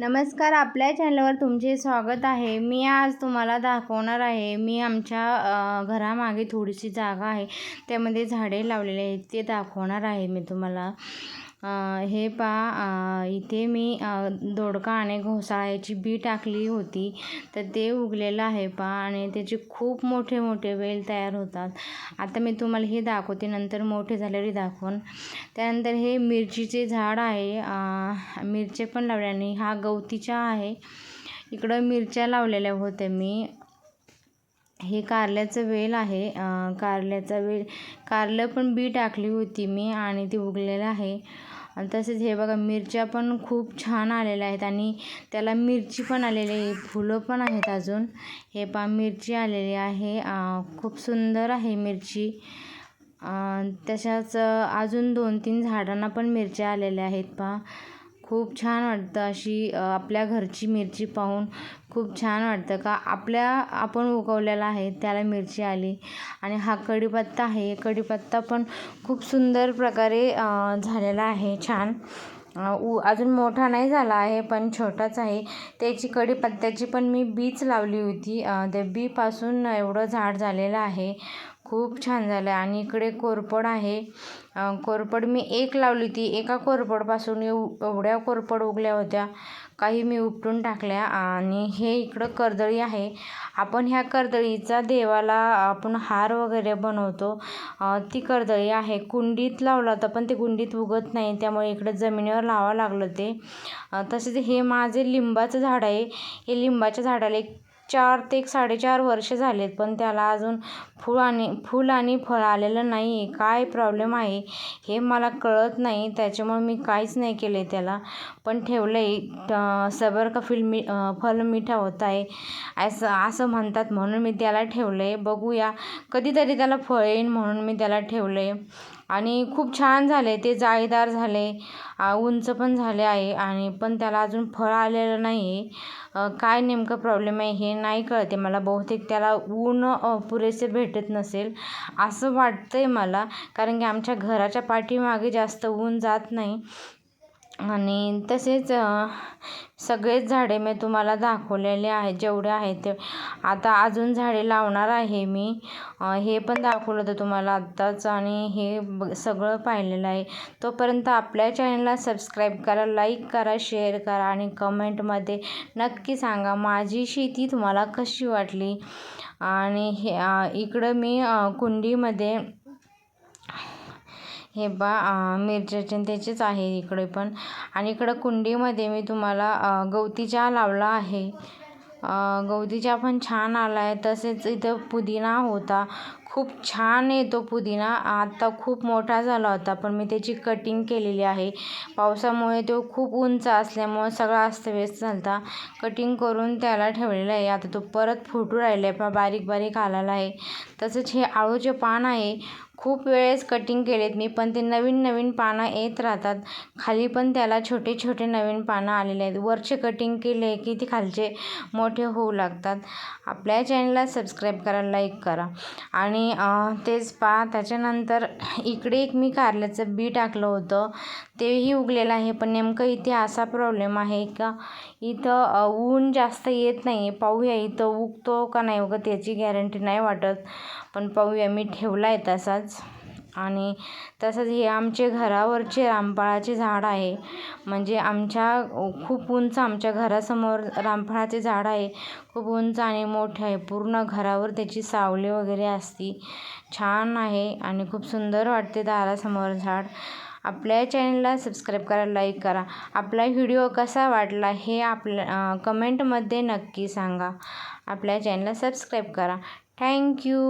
नमस्कार आपल्या चॅनलवर तुमचे स्वागत आहे. मी आज तुम्हाला दाखवणार आहे मी आमच्या घरामागे थोडीशी जागा आहे. त्यामध्ये झाडे लावलेले आहेत ते दाखवणार आहे मी तुम्हाला. हे पा इथे मी दोडका आणि घोसाळ्याची बी टाकली होती. तर ते उगलेलं आहे पा आणि त्याचे खूप मोठे मोठे वेल तयार होतात. आता मी तुम्हाला हे दाखवते नंतर मोठे झालेले दाखवून. त्यानंतर हे मिरचीचे झाड आहे. मिरचे पण लावल्याने हा गवतीचा आहे. इकडं मिरच्या लावलेल्या होत्या मी. हे कारल्याचं वेल आहे. कारल्याचा वेल कारलं पण बी टाकली होती मी आणि ती उगलेलं आहे. आणि तसेच हे बघा मिरच्या पण खूप छान आलेल्या आहेत आणि त्याला मिरची पण आलेली आहे. फुलं पण आहेत अजून. हे पा मिरची आलेली आहे. खूप सुंदर आहे मिरची. तशाच अजून दोन तीन झाडांना पण मिरच्या आलेल्या आहेत पहा. खूप छान वाटतं अशी आपल्या घरची मिरची पाहून खूप छान वाटतं का आपल्या आपण उगवलेला आहे त्याला मिरची आली. आणि हा कढीपत्ता आहे. कढीपत्ता पण खूप सुंदर प्रकारे झालेला आहे. छान. उ अजून मोठा नाही झाला आहे पण छोटाच आहे. त्याची कढीपत्त्याची पण मी बीच लावली होती. त्या बीपासून एवढं झाड झालेलं आहे. खूप छान झालं. आहे आणि इकडे कोरपड आहे. कोरपड मी एक लावली होती एका कोरपडपासून एव एवढ्या कोरपड उगल्या होत्या. काही मी उपटून टाकल्या. आणि हे इकडं कर्दळी आहे. आपण ह्या कर्दळीचा देवाला आपण हार वगैरे बनवतो. ती कर्दळी आहे. कुंडीत लावला होता पण ते कुंडीत उगत नाही. त्यामुळे इकडं जमिनीवर लावावं लागलं ते. तसेच हे माझे लिंबाचं झाड आहे. हे लिंबाच्या झाडाला एक चार ते एक साडेचार वर्ष झालेत पण त्याला अजून फूल आणि फूल आणि फळ आलेलं नाही आहे काय प्रॉब्लेम आहे? हे मला कळत नाही त्याच्यामुळे मी काहीच नाही केलं आहे त्याला. पण ठेवलं आहे सबर का फिल मी फल मिठा होत आहे असं असं म्हणतात म्हणून मी त्याला ठेवलं आहे बघूया कधीतरी त्याला फळ येईन म्हणून मी त्याला ठेवलं आहे आणि खूप छान झाले ते जाळीदार झाले उंच पण झाले आहे आणि पण त्याला अजून फळ आलेलं नाही आहे काय नेमकं प्रॉब्लेम आहे हे नाही कळते मला बहुतेक त्याला ऊन पुरेसे भेटत नसेल असं वाटतं आहे मला. कारण की आमच्या घराच्या पाठीमागे जास्त ऊन जात नाही. आणि तसेच सगळेच झाडे मी तुम्हाला दाखवलेले आहेत जेवढे आहेत ते. आता अजून झाडे लावणार आहे मी. हे पण दाखवलं होतं तुम्हाला आत्ताच आणि हे ब सगळं पाहिलेलं आहे. तोपर्यंत आपल्या चॅनलला सबस्क्राईब करा लाईक करा शेअर करा आणि कमेंटमध्ये नक्की सांगा माझी शेती तुम्हाला कशी वाटली. आणि हे इकडं मी कुंडीमध्ये हे बा मिरच्याचे त्याचेच आहे इकडे पण. आणि इकडं कुंडीमध्ये मी तुम्हाला गवती चहा लावला आहे. गवती चहा पण छान आला आहे तसेच इथं पुदिना होता. खूप छान येतो पुदिना. आत्ता खूप मोठा झाला होता पण मी त्याची कटिंग केलेली आहे. पावसामुळे तो खूप उंच असल्यामुळे सगळा अस्तव्यस्त झाला होता कटिंग करून त्याला ठेवलेला आहे. आता तो परत फुटू राहिला आहे पण बारीक बारीक आलेला आहे. तसंच हे आळूचे पान आहे. खूप वेळेस कटिंग केलेत मी पण ते नवीन नवीन पानं येत राहतात. खाली पण त्याला छोटे छोटे नवीन पानं आलेले आहेत. वरचे कटिंग केले की ते खालचे मोठे होऊ लागतात. आपल्या चॅनलला सबस्क्राईब करा लाईक करा. आणि आणि तेच पहा त्याच्यानंतर इकडे एक मी कारल्याचं बी टाकलं होतं. तेही उगलेलं आहे पण नेमकं इथे असा प्रॉब्लेम आहे का? इथं ऊन जास्त येत नाही. आहे पाहूया इथं उगतो का नाही उगत याची गॅरंटी नाही वाटत. पण पाहूया मी ठेवला आहे तसाच. आणि तसंच हे आमचे घरावरचे रामफळाचे झाड आहे. म्हणजे आमच्या खूप उंच आमच्या घरासमोर रामफळाचे झाड आहे. खूप उंच आणि मोठे आहे. पूर्ण घरावर त्याची सावली वगैरे असती. छान आहे आणि खूप सुंदर वाटते दारासमोर झाड. आपल्या चॅनलला सबस्क्राईब करा लाईक करा. आपला व्हिडिओ कसा वाटला हे आपल्या कमेंटमध्ये नक्की सांगा. आपल्या चॅनलला सबस्क्राईब करा. थँक्यू.